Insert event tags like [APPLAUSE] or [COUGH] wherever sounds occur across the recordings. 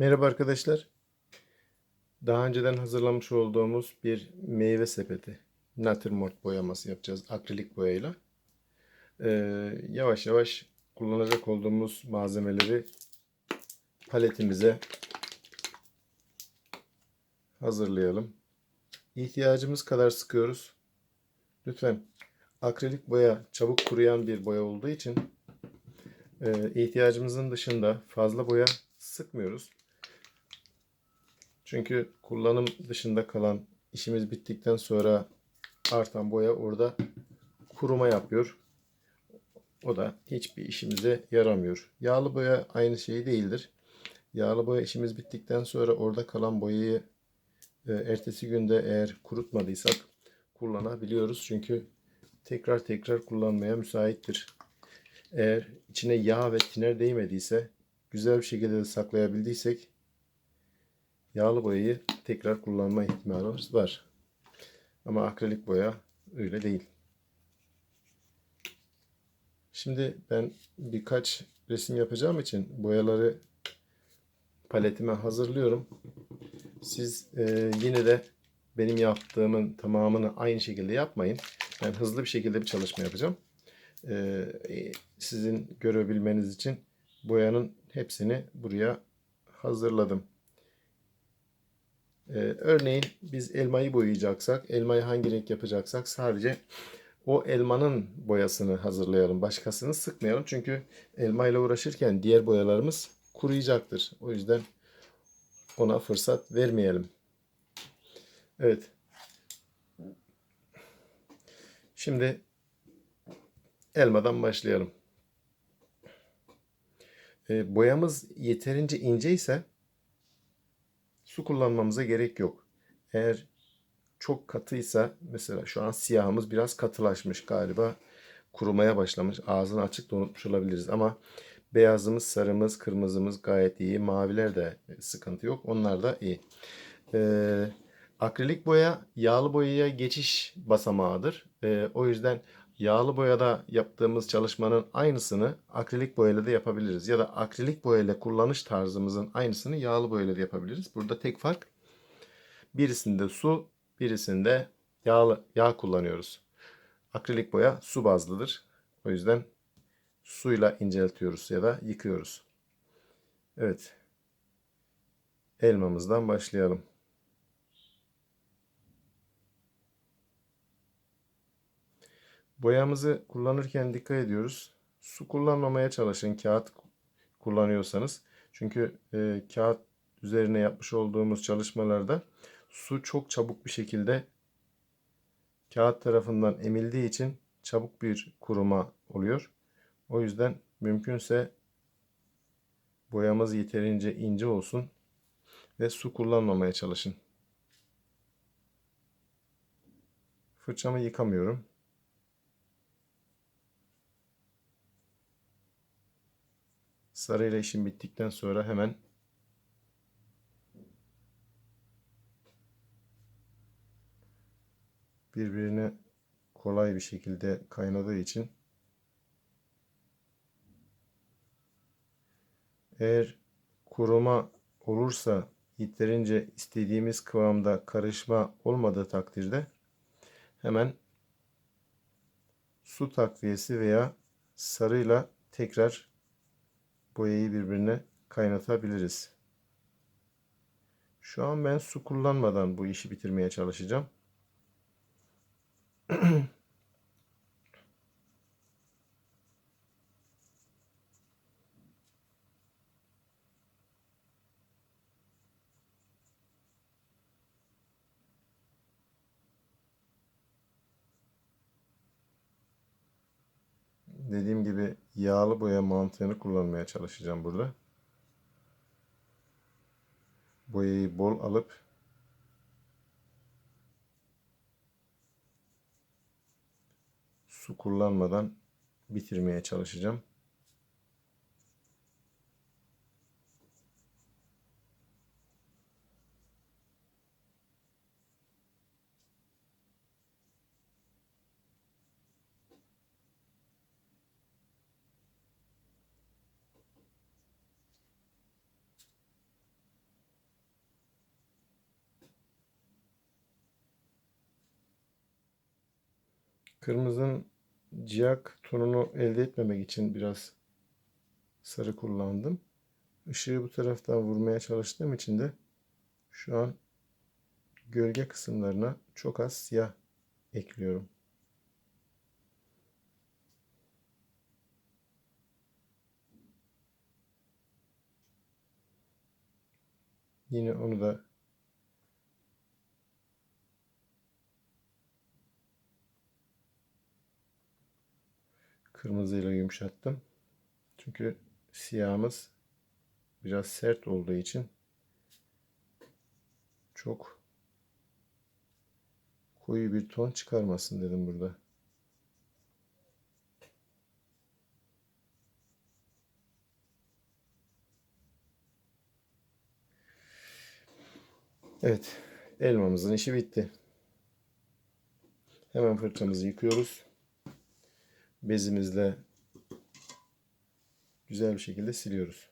Merhaba arkadaşlar. Daha önceden hazırlamış olduğumuz bir meyve sepeti, natürmort boyaması yapacağız akrilik boyayla. Ee, yavaş yavaş kullanacak olduğumuz malzemeleri paletimize hazırlayalım. İhtiyacımız kadar sıkıyoruz. Lütfen akrilik boya çabuk kuruyan bir boya olduğu için e, ihtiyacımızın dışında fazla boya sıkmıyoruz. Çünkü kullanım dışında kalan işimiz bittikten sonra artan boya orada kuruma yapıyor. O da hiçbir işimize yaramıyor. Yağlı boya aynı şey değildir. Yağlı boya işimiz bittikten sonra orada kalan boyayı e, ertesi günde eğer kurutmadıysak kullanabiliyoruz. Çünkü tekrar tekrar kullanmaya müsaittir. Eğer içine yağ ve tiner değmediyse güzel bir şekilde de saklayabildiysek yağlı boyayı tekrar kullanma ihtimalimiz var. Ama akrilik boya öyle değil. Şimdi ben birkaç resim yapacağım için boyaları paletime hazırlıyorum. Siz e, yine de benim yaptığımın tamamını aynı şekilde yapmayın. Ben hızlı bir şekilde bir çalışma yapacağım. E, sizin görebilmeniz için boyanın hepsini buraya hazırladım. Ee, örneğin biz elmayı boyayacaksak, elmayı hangi renk yapacaksak sadece o elmanın boyasını hazırlayalım. Başkasını sıkmayalım. Çünkü elmayla uğraşırken diğer boyalarımız kuruyacaktır. O yüzden ona fırsat vermeyelim. Evet. Şimdi elmadan başlayalım. E, boyamız yeterince ince ise su kullanmamıza gerek yok. Eğer çok katıysa mesela şu an siyahımız biraz katılaşmış galiba kurumaya başlamış. Ağzını açık da unutmuş olabiliriz ama beyazımız, sarımız, kırmızımız gayet iyi. Maviler de sıkıntı yok. Onlar da iyi. Ee, akrilik boya yağlı boyaya geçiş basamağıdır. Ee, o yüzden yağlı boyada yaptığımız çalışmanın aynısını akrilik boyayla da yapabiliriz. Ya da akrilik boyayla kullanış tarzımızın aynısını yağlı boyayla da yapabiliriz. Burada tek fark birisinde su, birisinde yağlı yağ kullanıyoruz. Akrilik boya su bazlıdır. O yüzden suyla inceltiyoruz ya da yıkıyoruz. Evet. Elmamızdan başlayalım. Boyamızı kullanırken dikkat ediyoruz. Su kullanmamaya çalışın kağıt kullanıyorsanız. Çünkü e, kağıt üzerine yapmış olduğumuz çalışmalarda su çok çabuk bir şekilde kağıt tarafından emildiği için çabuk bir kuruma oluyor. O yüzden mümkünse boyamız yeterince ince olsun ve su kullanmamaya çalışın. Fırçamı yıkamıyorum. Sarıyla işim bittikten sonra hemen birbirine kolay bir şekilde kaynadığı için eğer kuruma olursa yeterince istediğimiz kıvamda karışma olmadığı takdirde hemen su takviyesi veya sarıyla tekrar boyayı birbirine kaynatabiliriz. Şu an ben su kullanmadan bu işi bitirmeye çalışacağım. [CLEARS THROAT] dediğim gibi yağlı boya mantığını kullanmaya çalışacağım burada. Boyayı bol alıp su kullanmadan bitirmeye çalışacağım. Kırmızının ciyak tonunu elde etmemek için biraz sarı kullandım. Işığı bu taraftan vurmaya çalıştığım için de şu an gölge kısımlarına çok az siyah ekliyorum. Yine onu da kırmızıyla yumuşattım. Çünkü siyahımız biraz sert olduğu için çok koyu bir ton çıkarmasın dedim burada. Evet, elmamızın işi bitti. Hemen fırçamızı yıkıyoruz. Bezimizle güzel bir şekilde siliyoruz.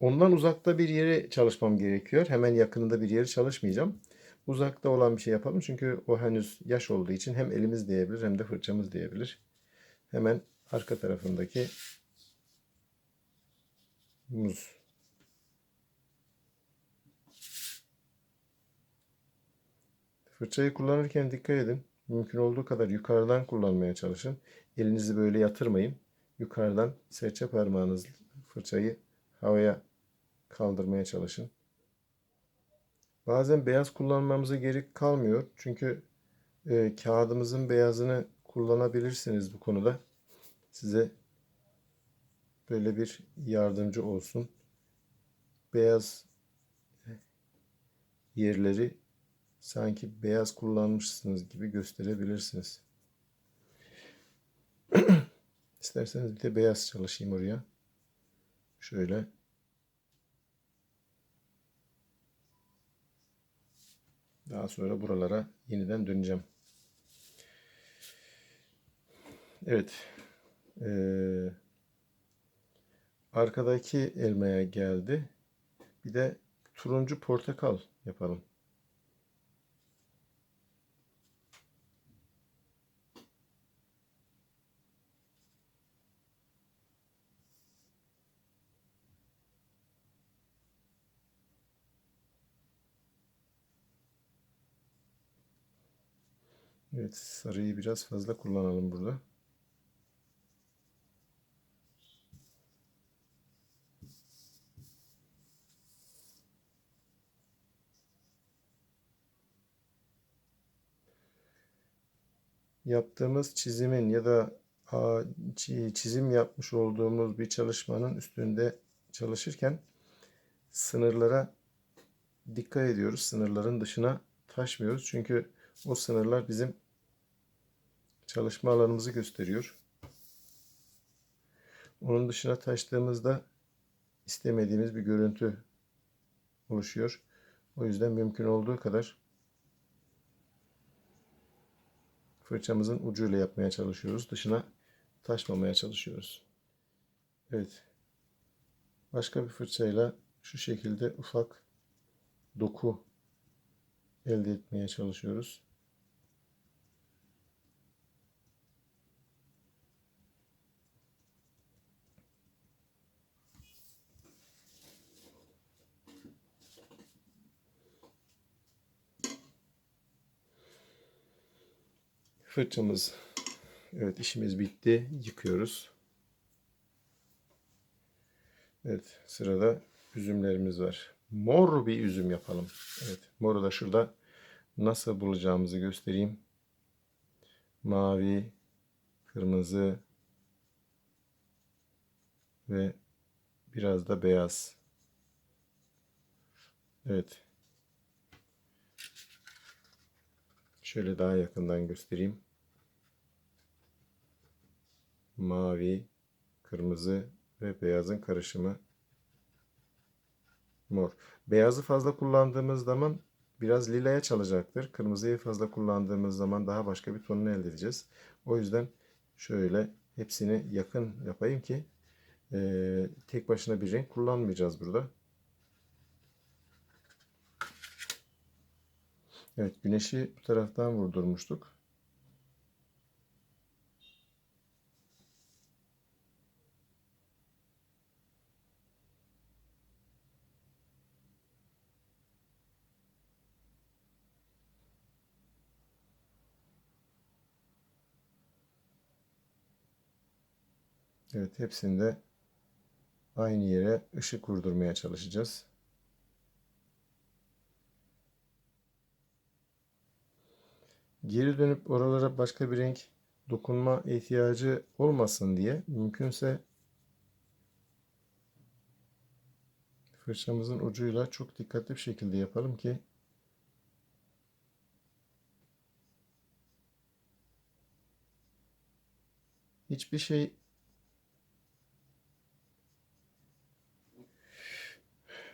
Ondan uzakta bir yere çalışmam gerekiyor. Hemen yakınında bir yere çalışmayacağım. Uzakta olan bir şey yapalım. Çünkü o henüz yaş olduğu için hem elimiz değebilir hem de fırçamız değebilir. Hemen arka tarafındaki muz. Fırçayı kullanırken dikkat edin. Mümkün olduğu kadar yukarıdan kullanmaya çalışın. Elinizi böyle yatırmayın. Yukarıdan serçe parmağınızla fırçayı havaya kaldırmaya çalışın. Bazen beyaz kullanmamıza gerek kalmıyor. Çünkü e, kağıdımızın beyazını kullanabilirsiniz bu konuda. Size böyle bir yardımcı olsun. Beyaz yerleri sanki beyaz kullanmışsınız gibi gösterebilirsiniz. [CLEARS THROAT] İsterseniz bir de beyaz çalışayım oraya. Şöyle. Daha sonra buralara yeniden döneceğim. Evet. Ee, arkadaki elmaya geldi. Bir de turuncu portakal yapalım. Evet, sarıyı biraz fazla kullanalım burada. Yaptığımız çizimin ya da çizim yapmış olduğumuz bir çalışmanın üstünde çalışırken sınırlara dikkat ediyoruz. Sınırların dışına taşmıyoruz. Çünkü o sınırlar bizim çalışma alanımızı gösteriyor. Onun dışına taştığımızda istemediğimiz bir görüntü oluşuyor. O yüzden mümkün olduğu kadar fırçamızın ucuyla yapmaya çalışıyoruz. Dışına taşmamaya çalışıyoruz. Evet. Başka bir fırçayla şu şekilde ufak doku elde etmeye çalışıyoruz. Fırçamız evet işimiz bitti. Yıkıyoruz. Evet sırada üzümlerimiz var. Mor bir üzüm yapalım. Evet moru da şurada nasıl bulacağımızı göstereyim. Mavi, kırmızı ve biraz da beyaz. Evet. Şöyle daha yakından göstereyim. Mavi, kırmızı ve beyazın karışımı mor. Beyazı fazla kullandığımız zaman biraz lilaya çalacaktır. Kırmızıyı fazla kullandığımız zaman daha başka bir tonunu elde edeceğiz. O yüzden şöyle hepsini yakın yapayım ki e, tek başına bir renk kullanmayacağız burada. Evet güneşi bu taraftan vurdurmuştuk. Evet hepsinde aynı yere ışık vurdurmaya çalışacağız. Geri dönüp oralara başka bir renk dokunma ihtiyacı olmasın diye mümkünse fırçamızın ucuyla çok dikkatli bir şekilde yapalım ki hiçbir şey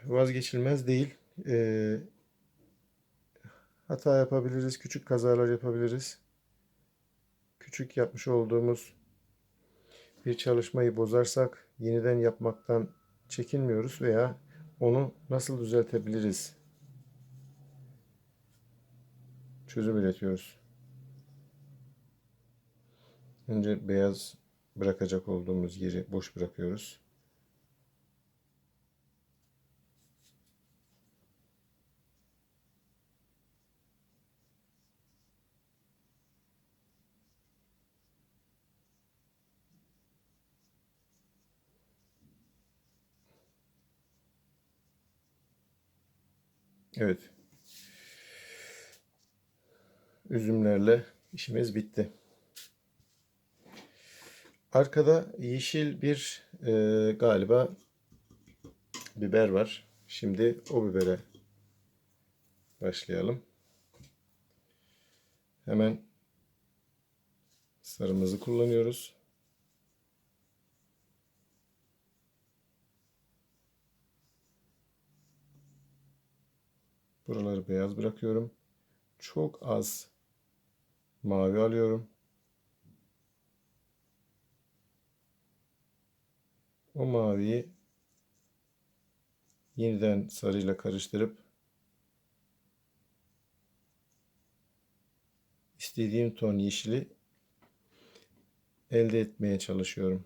vazgeçilmez değil. Ee, hata yapabiliriz, küçük kazalar yapabiliriz. Küçük yapmış olduğumuz bir çalışmayı bozarsak yeniden yapmaktan çekinmiyoruz veya onu nasıl düzeltebiliriz? Çözüm üretiyoruz. Önce beyaz bırakacak olduğumuz yeri boş bırakıyoruz. Evet. Üzümlerle işimiz bitti. Arkada yeşil bir e, galiba biber var. Şimdi o bibere başlayalım. Hemen sarımızı kullanıyoruz. Buraları beyaz bırakıyorum. Çok az mavi alıyorum. O maviyi yeniden sarıyla karıştırıp istediğim ton yeşili elde etmeye çalışıyorum.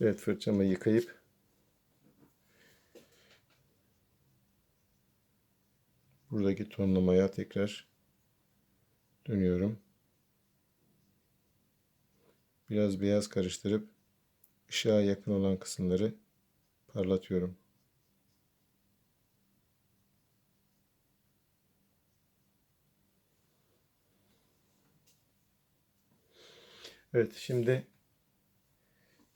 Evet fırçamı yıkayıp buradaki tonlamaya tekrar dönüyorum. Biraz beyaz karıştırıp ışığa yakın olan kısımları parlatıyorum. Evet şimdi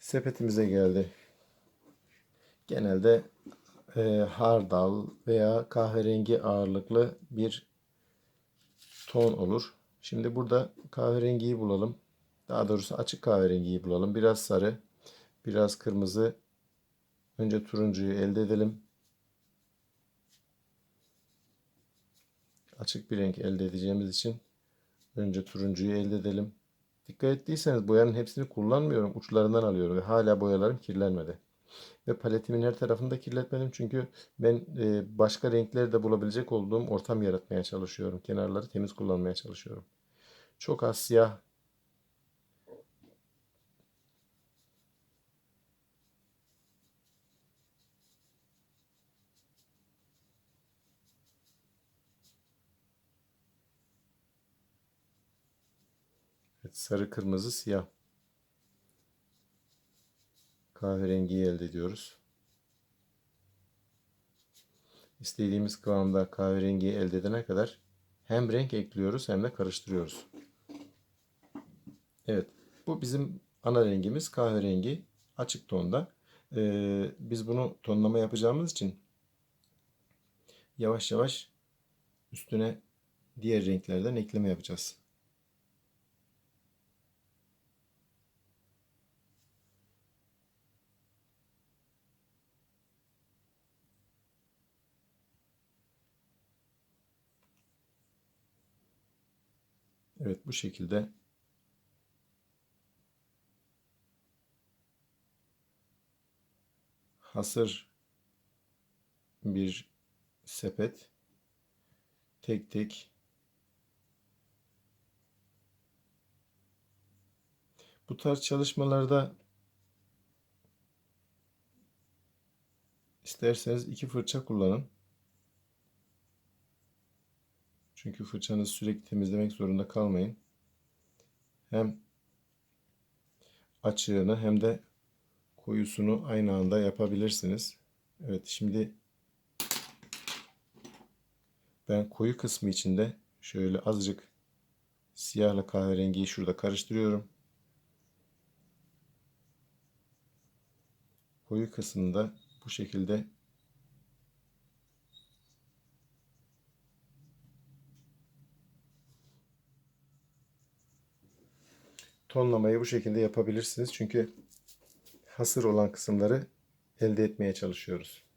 sepetimize geldi. Genelde e, hardal veya kahverengi ağırlıklı bir ton olur. Şimdi burada kahverengiyi bulalım. Daha doğrusu açık kahverengiyi bulalım. Biraz sarı, biraz kırmızı. Önce turuncuyu elde edelim. Açık bir renk elde edeceğimiz için önce turuncuyu elde edelim. Dikkat ettiyseniz boyanın hepsini kullanmıyorum. Uçlarından alıyorum ve hala boyalarım kirlenmedi. Ve paletimin her tarafını da kirletmedim. Çünkü ben e, başka renkleri de bulabilecek olduğum ortam yaratmaya çalışıyorum. Kenarları temiz kullanmaya çalışıyorum. Çok az siyah Evet, sarı, kırmızı, siyah. Kahverengiyi elde ediyoruz. İstediğimiz kıvamda kahverengiyi elde edene kadar hem renk ekliyoruz hem de karıştırıyoruz. Evet, bu bizim ana rengimiz kahverengi açık tonda. Ee, biz bunu tonlama yapacağımız için yavaş yavaş üstüne diğer renklerden ekleme yapacağız. Evet bu şekilde. Hasır bir sepet. Tek tek. Bu tarz çalışmalarda isterseniz iki fırça kullanın. Çünkü fırçanızı sürekli temizlemek zorunda kalmayın. Hem açığını hem de koyusunu aynı anda yapabilirsiniz. Evet şimdi ben koyu kısmı içinde şöyle azıcık siyahla kahverengiyi şurada karıştırıyorum. Koyu kısmında bu şekilde tonlamayı bu şekilde yapabilirsiniz. Çünkü hasır olan kısımları elde etmeye çalışıyoruz.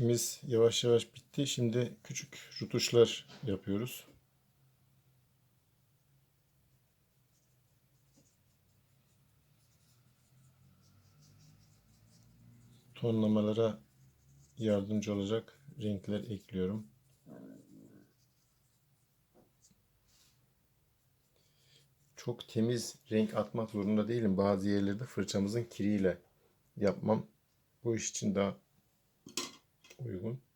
İşimiz yavaş yavaş bitti. Şimdi küçük rutuşlar yapıyoruz. Tonlamalara yardımcı olacak renkler ekliyorum. Çok temiz renk atmak zorunda değilim. Bazı yerlerde fırçamızın kiriyle yapmam bu iş için daha uygun. Evet,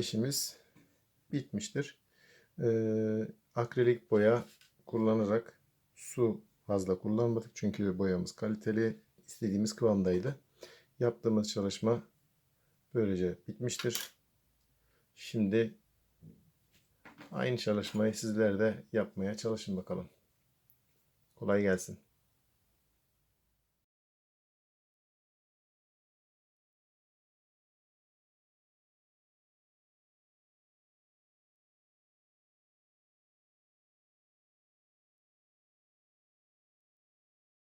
işimiz bitmiştir. Ee, akrilik boya kullanarak su fazla kullanmadık çünkü boyamız kaliteli, istediğimiz kıvamdaydı. Yaptığımız çalışma böylece bitmiştir. Şimdi aynı çalışmayı sizler de yapmaya çalışın bakalım. Kolay gelsin.